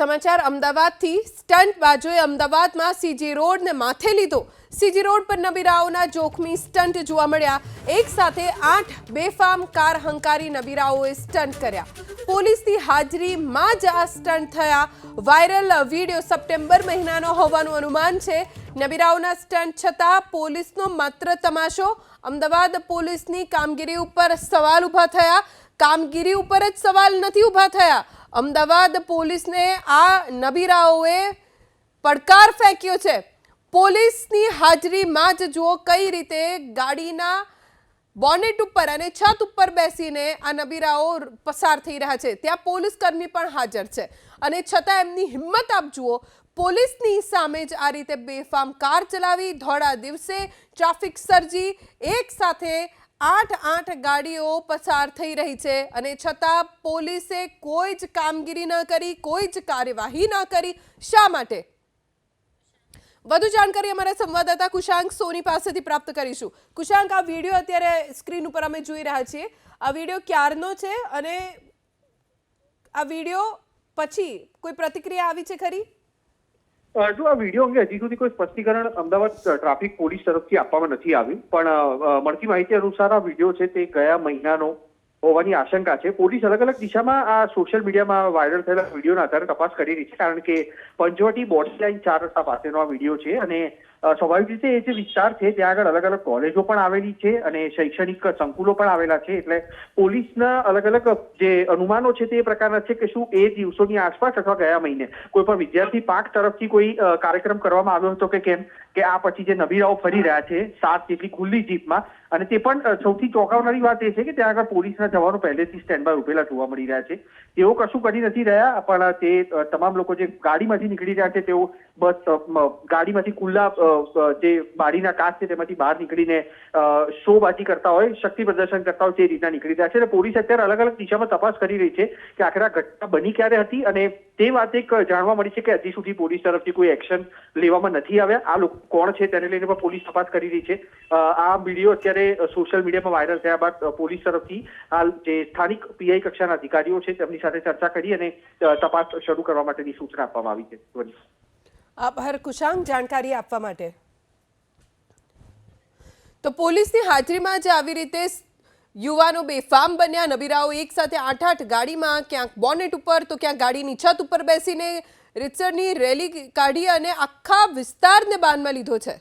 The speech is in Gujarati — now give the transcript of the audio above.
સમાચાર અમદાવાદથી સ્ટન્ટ બાજુએ અમદાવાદમાં સીજી રોડને માથે લીધો. સીજી રોડ પર નબીરાઓના જોખમી સ્ટન્ટ જોવા મળ્યા. એક સાથે આઠ બેફામ કાર હંકારી નબીરાઓએ સ્ટન્ટ કર્યા. પોલીસની હાજરીમાં જ આ સ્ટન્ટ થયા. વાયરલ વીડિયો સપ્ટેમ્બર મહિનાનો હોવાનું અનુમાન છે. નબીરાઓના સ્ટન્ટ છતાં પોલીસનો માત્ર તમાશો. અમદાવાદ પોલીસની કામગીરી ઉપર સવાલ ઊભા થયા. કામગીરી ઉપર જ સવાલ નથી ઊભા થયા. અમદાવાદ પોલીસને આ નબીરાઓએ પડકાર ફેંક્યો છે. પોલીસની હાજરીમાં જ જુઓ કઈ રીતે ગાડીના બોનેટ ઉપર અને છત ઉપર બેસીને આ નબીરાઓ પસાર થઈ રહ્યા છે. ત્યાં પોલીસ કર્મી પણ હાજર છે. અને છતાં એમની હિંમત આપ જુઓ, પોલીસની સામે જ આ રીતે બેફામ કાર ચલાવી, ધોળા દિવસે ટ્રાફિક સર્જી, એક સાથે આઠ આઠ ગાડીઓ પસાર થઈ રહી છે અને છતાં પોલીસે કોઈ જ કામગીરી ન કરી, કોઈ જ કાર્યવાહી ન કરી. શા માટે? વધુ જાણકારી અમારા સંવાદદાતા કુશાંક સોની પાસેથી પ્રાપ્ત કરીશું. કુશાંક, આ વીડિયો અત્યારે સ્ક્રીન ઉપર અમે જોઈ રહ્યા છીએ. આ વીડિયો ક્યારનો છે અને આ વીડિયો પછી કોઈ પ્રતિક્રિયા આવી છે ખરી? જો આ વીડિયો અંગે હજી સુધી કોઈ સ્પષ્ટીકરણ અમદાવાદ ટ્રાફિક પોલીસ તરફથી આપવામાં નથી આવ્યું પણ મળતી માહિતી અનુસાર આ વીડિયો છે તે ગયા મહિનાનો હોવાની આશંકા છે. પોલીસ અલગ અલગ દિશામાં આ સોશિયલ મીડિયામાં વાયરલ થયેલા વિડીયોના આધારે તપાસ કરી રહી છે, કારણ કે પંચવટી બોર્ડર લાઇન ચાર રસ્તા પાસેનો આ વીડિયો છે અને સ્વાભાવિક રીતે એ જે વિસ્તાર છે, ત્યાં આગળ અલગ અલગ કોલેજો પણ આવેલી છે અને શૈક્ષણિક સંકુલો પણ આવેલા છે. એટલે પોલીસના અલગ અલગ જે અનુમાનો છે તે એ પ્રકારના છે કે શું એ દિવસોની આસપાસ અથવા ગયા મહિને કોઈ પણ વિદ્યાર્થી પાક તરફથી કોઈ કાર્યક્રમ કરવામાં આવ્યો હતો કે કેમ? કે આ પછી જે નબીરાઓ ફરી રહ્યા છે, સાત જેટલી ખુલ્લી જીપમાં. અને તે પણ સૌથી ચોંકાવનારી વાત એ છે કે ત્યાં આગળ પોલીસના જવાનો પહેલેથી સ્ટેન્ડ બાય ઉભેલા જોવા મળી રહ્યા છે. તેઓ કશું કરી નથી રહ્યા, પણ તે તમામ લોકો જે ગાડીમાંથી નીકળી રહ્યા છે તેઓ બસ ગાડીમાંથી ખુલ્લા જે બારીના કાચ છે તેમાંથી બહાર નીકળીને શોબાજી કરતા હોય, શક્તિ પ્રદર્શન કરતા હોય તે રીતના નીકળી રહ્યા છે. અને પોલીસ અત્યારે અલગ અલગ દિશામાં તપાસ કરી રહી છે કે આખરે આ ઘટના બની ક્યારે હતી અને તે વાત એક જાણવા મળી છે કે હજી સુધી પોલીસ તરફથી કોઈ એક્શન લેવામાં નથી આવ્યા. આ લોકો કોણ છે તેને લઈને પણ પોલીસ તપાસ કરી રહી છે. આ વીડિયો અત્યારે સોશિયલ મીડિયામાં વાયરલ થયા બાદ પોલીસ તરફથી હાલ જે સ્થાનિક પીઆઈ કક્ષાના અધિકારીઓ છે તેમની સાથે ચર્ચા કરી અને તપાસ શરૂ કરવા માટેની સૂચના આપવામાં આવી છે. આભાર કુશાંક જાણકારી આપવા માટે. તો પોલીસની હાજરીમાં જ આવી રીતે યુવાનો યુવાનો બેફામ બન્યા. નબીરાઓ એક સાથે આઠ આઠ ગાડીમાં ક્યાંક બોનેટ ઉપર તો ક્યાંક ગાડીની છત ઉપર બેસીને રીતસરની રેલી કાઢી અને આખા વિસ્તારને બાનમાં લીધો છે.